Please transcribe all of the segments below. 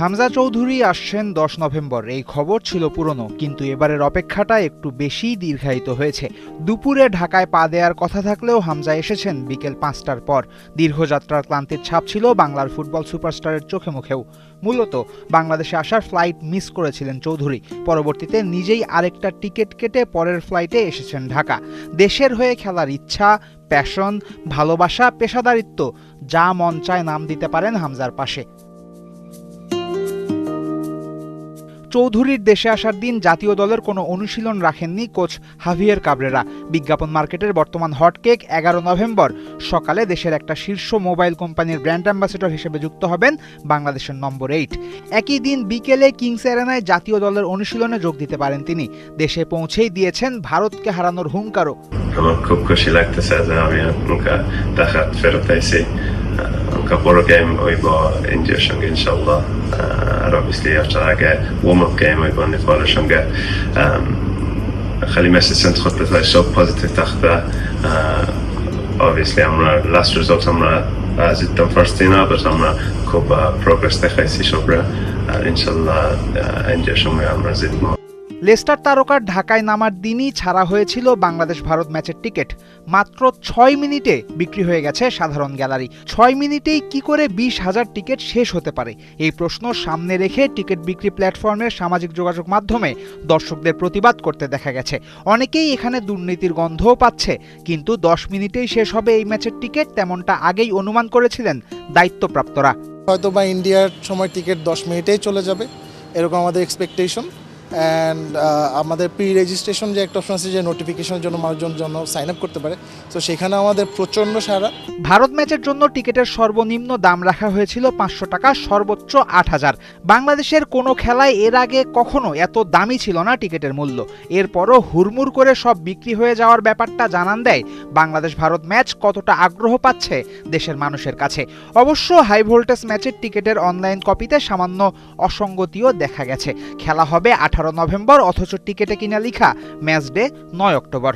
হামজা চৌধুরী আসছেন দশ নভেম্বর। এই খবর ছিল পুরনো, কিন্তু এবারের অপেক্ষাটা একটু বেশিই দীর্ঘায়িত হয়েছে। দুপুরে ঢাকায় পা দেওয়ার কথা থাকলেও হামজা এসেছেন বিকেল পাঁচটার পর। দীর্ঘযাত্রার ক্লান্তির ছাপ ছিল বাংলার ফুটবল সুপারস্টারের চোখে মুখেও। মূলত বাংলাদেশে আসার ফ্লাইট মিস করেছিলেন চৌধুরী। পরবর্তীতে নিজেই আরেকটা টিকিট কেটে পরের ফ্লাইটে এসেছেন ঢাকা। দেশের হয়ে খেলার ইচ্ছা, প্যাশন, ভালোবাসা, পেশাদারিত্ব, যা মন চায় নাম দিতে পারেন হামজার পাশে। চৌধুরীর দেশে আসার দিন জাতীয় দলের কোনো অনুশীলন রাখেননি কোচ হাভিয়ের কাবরেরা। বিজ্ঞাপন মার্কেটের বর্তমান হটকেক এগারো নভেম্বর। সকালে দেশের একটা শীর্ষ মোবাইল কোম্পানির ব্র্যান্ড অ্যাম্বাসেডর হিসেবে যুক্ত হবেন বাংলাদেশের নম্বর এইট। একই দিন বিকেলে কিংস এরেনায় জাতীয় দলের অনুশীলনে যোগ দিতে পারেন তিনি। দেশে পৌঁছেই দিয়েছেন ভারতকে হারানোর হুঙ্কারও। আমার খুব খুশি লাগতেছে যে আমি নৌকা দেখাত ফেরত আইছি নৌকা বড় গেম হইব ইন্ডিয়ার সঙ্গে ইনশাল্লাহ আর অবভিয়াসলি আসার আগে ওয়ার্ম আপ গেম হইব নেপালের সঙ্গে খালি মেসেজ সেন্ড করতে চাই সব পজিটিভ থাকতে অবভিয়াসলি আমরা লাস্ট রেজাল্ট আমরা আহ, জিততাম ফার্স্ট দিন বাট আমরা খুব প্রোগ্রেস দেখাইছি সবরা আর ইনশাল্লাহ ইন্ডিয়ার সঙ্গে আমরা জিতবো লেস্টার তারকার ঢাকায় নামার দিনই ছাড়া হয়েছিল বাংলাদেশ ভারত ম্যাচের টিকিট। মাত্র ছয় মিনিটে বিক্রি হয়ে গেছে সাধারণ গ্যালারি। ছয় মিনিটেই কি করে বিশ হাজার টিকিট শেষ হতে পারে? এই প্রশ্ন সামনে রেখে টিকিট বিক্রি প্ল্যাটফর্মের সামাজিক যোগাযোগ মাধ্যমে দর্শকদের প্রতিবাদ করতে দেখা গেছে। অনেকেই এখানে দুর্নীতির গন্ধও পাচ্ছে, কিন্তু দশ মিনিটেই শেষ হবে এই ম্যাচের টিকিট তেমনটা আগেই অনুমান করেছিলেন দায়িত্বপ্রাপ্তরা। হয়তো বা ইন্ডিয়ার সময় টিকিট দশ মিনিটেই চলে যাবে, এরকম আমাদের এক্সপেকটেশন অ্যান্ড আমাদের প্রি রেজিস্ট্রেশন যে একটা অপশন আছে যে নোটিফিকেশনের জন্য মানুষজন জন্য সাইন আপ করতে পারে তো সেখানে আমাদের প্রচণ্ড সারা ভারত ম্যাচের জন্য টিকিটের সর্বনিম্ন দাম রাখা হয়েছিল পাঁচশো টাকা, সর্বোচ্চ আট হাজার। বাংলাদেশের কোনো খেলায় এর আগে কখনো এত দামি ছিল না টিকিটের মূল্য। এরপরও হুড়মুড় করে সব বিক্রি হয়ে যাওয়ার ব্যাপারটা জানান দেয়। বাংলাদেশ ভারত ম্যাচ কতটা আগ্রহ পাচ্ছে দেশের মানুষের কাছে। অবশ্য হাই ভোল্টেজ ম্যাচের টিকিটের অনলাইন কপিতে সামান্য অসঙ্গতিও দেখা গেছে। খেলা হবে আঠারো নভেম্বর অথচ টিকিটে কিনা লিখা ম্যাচ ডে নয় অক্টোবর।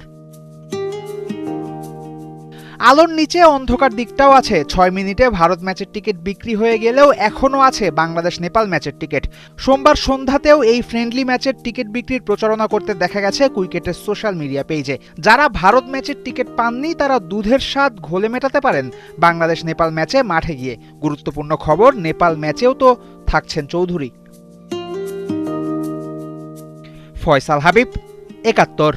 আলোর নিচে অন্ধকার দিকটাও আছে। ছয় মিনিটে ভারত ম্যাচের টিকিট বিক্রি হয়ে গেলেও এখনও আছে বাংলাদেশ নেপাল ম্যাচের টিকিট। সোমবার সন্ধ্যাতেও এই ফ্রেন্ডলি ম্যাচের টিকিট বিক্রির প্রচারণা করতে দেখা গেছে কুইকেটের সোশ্যাল মিডিয়া পেজে। যারা ভারত ম্যাচের টিকিট পাননি, তারা দুধের স্বাদ ঘোলে মেটাতে পারেন বাংলাদেশ নেপাল ম্যাচে মাঠে গিয়ে। গুরুত্বপূর্ণ খবর, নেপাল ম্যাচেও তো থাকছেন চৌধুরী। ফয়সাল হাবিব একাত্তর।